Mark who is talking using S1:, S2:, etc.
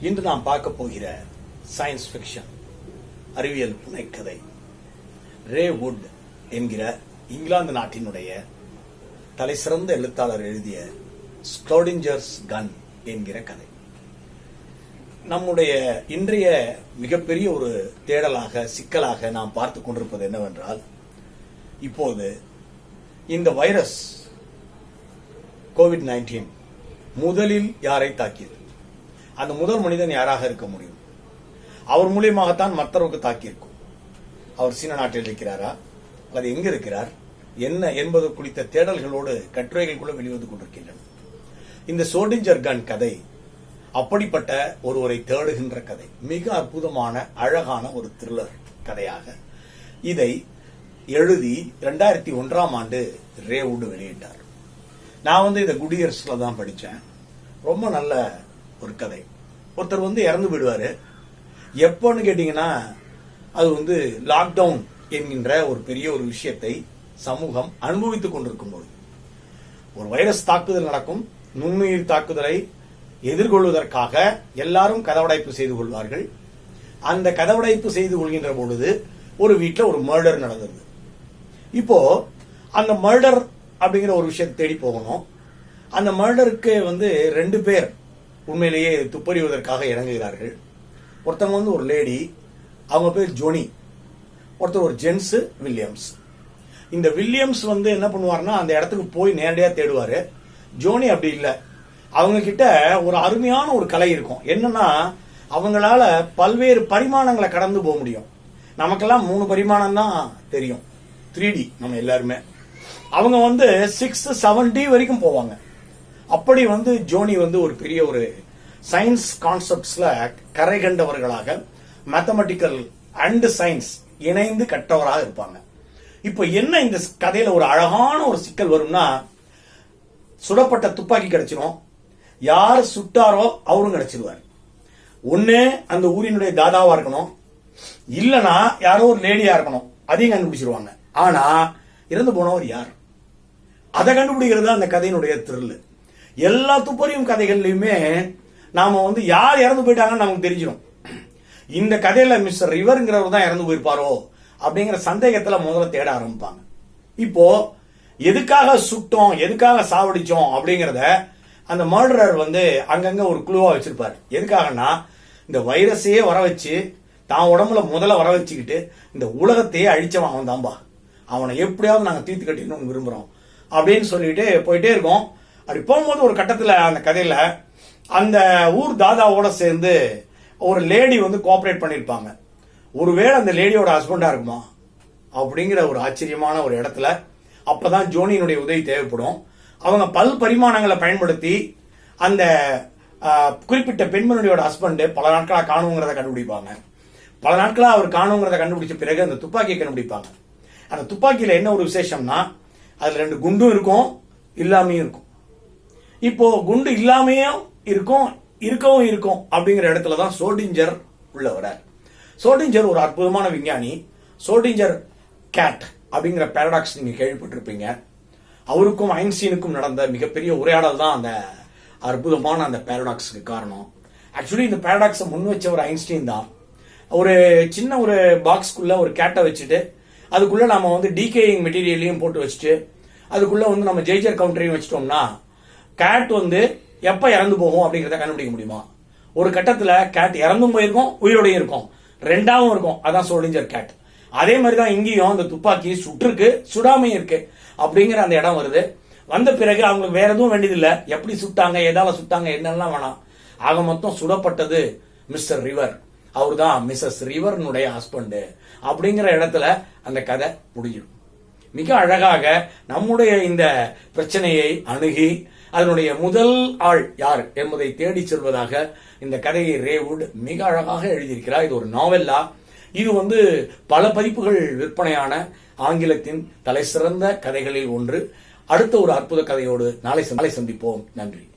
S1: இன்று நாம் பார்க்க போகிற சயின்ஸ் ஃபிக்ஷன் அறிவியல் புனைக்கதை ரே வுட் என்கிற இங்கிலாந்து நாட்டினுடைய தலைசிறந்த எழுத்தாளர் எழுதிய ஸ்க்ளோடிஞ்சர்ஸ் கன் என்கிற கதை. நம்முடைய இன்றைய மிகப்பெரிய ஒரு தேடலாக சிக்கலாக நாம் பார்த்து கொண்டிருப்பது என்னவென்றால் இப்போது இந்த வைரஸ் கோவிட் நைன்டீன் முதலில் யாரை தாக்கியது? அந்த முதல் மனிதன் யாராக இருக்க முடியும்? அவர் மூலியமாகத்தான் மற்றவருக்கு தாக்கியிருக்கும் அவர் சீன நாட்டில் இருக்கிறாரா? அல்லது எங்க இருக்கிறார்? என்ன என்பது குறித்த தேடல்களோடு கட்டுரைகள் கூட வெளிவந்து கொண்டிருக்கின்றன. இந்த சோடிஞ்சர் கன் கதை அப்படிப்பட்ட ஒருவரை தேடுகின்ற கதை. மிக அற்புதமான அழகான ஒரு த்ரில்லர் கதையாக. இதை எழுதி ரெண்டாயிரத்தி ஒன்றாம் ஆண்டு ரேவுட் வெளியிட்டார். நான் வந்து இதை குடியரசுல தான் படித்தேன் ரொம்ப நல்ல ஒரு கதை. ஒருத்தர் வந்து இறந்து போயிடுவாரு. எப்போன்னு கேட்டீங்கன்னா அது வந்து லாக்டவுன் என்கின்ற ஒரு பெரிய ஒரு விஷயத்தை சமூகம் அனுபவித்துக் கொண்டிருக்கும் போது ஒரு வைரஸ் தாக்குதல் நடக்கும். நுண்ணுயிர் தாக்குதலை எதிர்கொள்வதற்காக எல்லாரும் கதவடைப்பு செய்து கொள்வார்கள். அந்த கதவடைப்பு செய்து கொள்கின்ற பொழுது ஒரு வீட்டில் ஒரு மர்டர் நடந்தது. இப்போ அந்த மர்டர் அப்படிங்கிற ஒரு விஷயத்தை தேடி போகணும். அந்த மர்டருக்கு வந்து ரெண்டு பேர் உண்மையிலேயே துப்பறிவதற்காக இறங்குகிறார்கள். ஒருத்தவங்க வந்து ஒரு லேடி அவங்க பேர் ஜோனி. ஒருத்தர் ஒரு ஜென்ஸு வில்லியம்ஸ். இந்த வில்லியம்ஸ் வந்து என்ன பண்ணுவார்னா அந்த இடத்துக்கு போய் நேரடியாக தேடுவார். ஜோனி அப்படி இல்லை. அவங்க கிட்ட ஒரு அருமையான ஒரு கலை இருக்கும். என்னன்னா அவங்களால பல்வேறு பரிமாணங்களை கடந்து போக முடியும். நமக்கெல்லாம் மூணு பரிமாணம் தான் தெரியும். த்ரீ டி நம்ம எல்லாருமே. அவங்க வந்து சிக்ஸ் செவன் டி வரைக்கும் போவாங்க. அப்படி வந்து ஜோனி வந்து ஒரு பெரிய ஒரு சயின்ஸ் கான்செப்ட்ஸ்ல கரை கண்டவர்களாக மேத்தமெட்டிக்கல் அண்ட் சயின்ஸ் இணைந்து கற்றவராக இருப்பாங்க. இப்போ என்ன இந்த கதையில ஒரு அழகான ஒரு சிக்கல் வரும்னா சுடப்பட்ட துப்பாக்கி கிடைச்சிரும். யார் சுட்டாரோ அவரும் கிடைச்சிருவார். ஒன்னு அந்த ஊரினுடைய தாதாவா இருக்கணும். இல்லனா யாரோ ஒரு லேடியா இருக்கணும். அதையும் கண்டுபிடிச்சிருவாங்க. ஆனா இறந்து போனவர் யார்? அதை கண்டுபிடிக்கிறது தான் அந்த கதையினுடைய த்ரில் எல்லா துப்பறியும் கதைகள்லயுமே நாம வந்து யார் இறந்து போயிட்டாங்கன்னு நமக்கு தெரிஞ்சிடும் இந்த கதையில மிஸ்டர் ரிவருங்கிறவர் தான் இறந்து போயிருப்பாரோ அப்படிங்கிற சந்தேகத்துல முதல்ல தேட ஆரம்பிப்பாங்க. இப்போ எதுக்காக சுட்டோம் எதுக்காக சாவடிச்சோம் அப்படிங்கிறத அந்த மர்டரர் வந்து அங்கங்க ஒரு குழுவா வச்சிருப்பாரு. எதுக்காகனா இந்த வைரஸையே வர வச்சு தான் உடம்புல முதல்ல வர வச்சுக்கிட்டு இந்த உலகத்தையே அழிச்சவன் அவன் தான்பா அவனை எப்படியாவது நாங்கள் தீர்த்து கட்டிடணும்னு விரும்புறோம். அப்படின்னு சொல்லிட்டு போயிட்டே இருக்கோம். அப்படி போகும்போது ஒரு கட்டத்தில் அந்த கதையில் அந்த ஊர் தாதாவோட சேர்ந்து ஒரு லேடி வந்து கோஆப்ரேட் பண்ணியிருப்பாங்க ஒருவேளை அந்த லேடியோட ஹஸ்பண்டாக இருக்குமா? அப்படிங்கிற ஒரு ஆச்சரியமான ஒரு இடத்துல அப்பதான் ஜோனியினுடைய உதவி தேவைப்படும். அவங்க பல் பரிமாணங்களை பயன்படுத்தி அந்த குறிப்பிட்ட பெண்மணியோட ஹஸ்பண்டு பல நாட்களாக காணுங்கிறத கண்டுபிடிப்பாங்க. பல நாட்களாக அவர் காணுங்கிறத கண்டுபிடிச்ச பிறகு அந்த துப்பாக்கியை கண்டுபிடிப்பாங்க. அந்த துப்பாக்கியில் என்ன ஒரு விசேஷம்னா அதில் ரெண்டு குண்டும் இருக்கும் இல்லாமையும் இருக்கும். இப்போ குண்டு இல்லாமையும் இருக்கும் இருக்கவும் இருக்கும் அப்படிங்கிற இடத்துல தான் சோடிஞ்சர் உள்ள வரார் சோடிஞ்சர் ஒரு அற்புதமான விஞ்ஞானி. சோடிஞ்சர் கேட் அப்படிங்கிற பேரடாக்ஸ் நீங்க கேள்விப்பட்டிருப்பீங்க. அவருக்கும் ஐன்ஸ்டீனுக்கும் நடந்த மிகப்பெரிய உரையாடல் தான் அந்த அற்புதமான அந்த பேரடாக்ஸுக்கு காரணம். ஆக்சுவலி இந்த பேரடாக்ஸை முன் வச்ச ஒரு ஐன்ஸ்டீன் தான். ஒரு சின்ன ஒரு பாக்ஸ்க்குள்ள ஒரு கேட்டை வச்சுட்டு அதுக்குள்ள நாம வந்து டீகேயிங் மெட்டீரியலையும் போட்டு வச்சுட்டு அதுக்குள்ள வந்து நம்ம ஜெய்ஜர் கவுண்டரையும் வச்சிட்டோம்னா கேட் வந்து எப்ப இறந்து போகும் அப்படிங்கறத கண்டுபிடிக்க முடியுமா? ஒரு கட்டத்துல கேட் இறந்தும் போயிருக்கும் உயிரோடையும் இருக்கும். ரெண்டாவும் இருக்கும். அதான் சோடிஞ்சர் கேட் அதே மாதிரி தான் இங்கேயும் அந்த துப்பாக்கி சுட்டுருக்கு சுடாமையும் இருக்கு அப்படிங்கிற அந்த இடம் வருது. வந்த பிறகு அவங்களுக்கு வேற எதுவும் வேண்டியதில்லை. எப்படி சுட்டாங்க எதால சுட்டாங்க என்னெல்லாம் வேணாம். ஆக மொத்தம் சுடப்பட்டது மிஸ்டர் ரிவர் அவர் தான் மிஸ்ஸஸ் ரிவர்னுடைய ஹஸ்பண்டு அப்படிங்கிற இடத்துல அந்த கதை முடியும் மிக அழகாக நம்முடைய இந்த பிரச்சனையை அணுகி அதனுடைய முதல் ஆள் யார் என்பதை தேடி செல்வதாக இந்த கதையை ரேவுட் மிக அழகாக எழுதியிருக்கிறார். இது ஒரு நாவல்லா இது வந்து பல பதிப்புகள் விற்பனையான ஆங்கிலத்தின் தலைசிறந்த கதைகளில் ஒன்று. அடுத்த ஒரு அற்புத கதையோடு நாளை நாளை சந்திப்போம். நன்றி.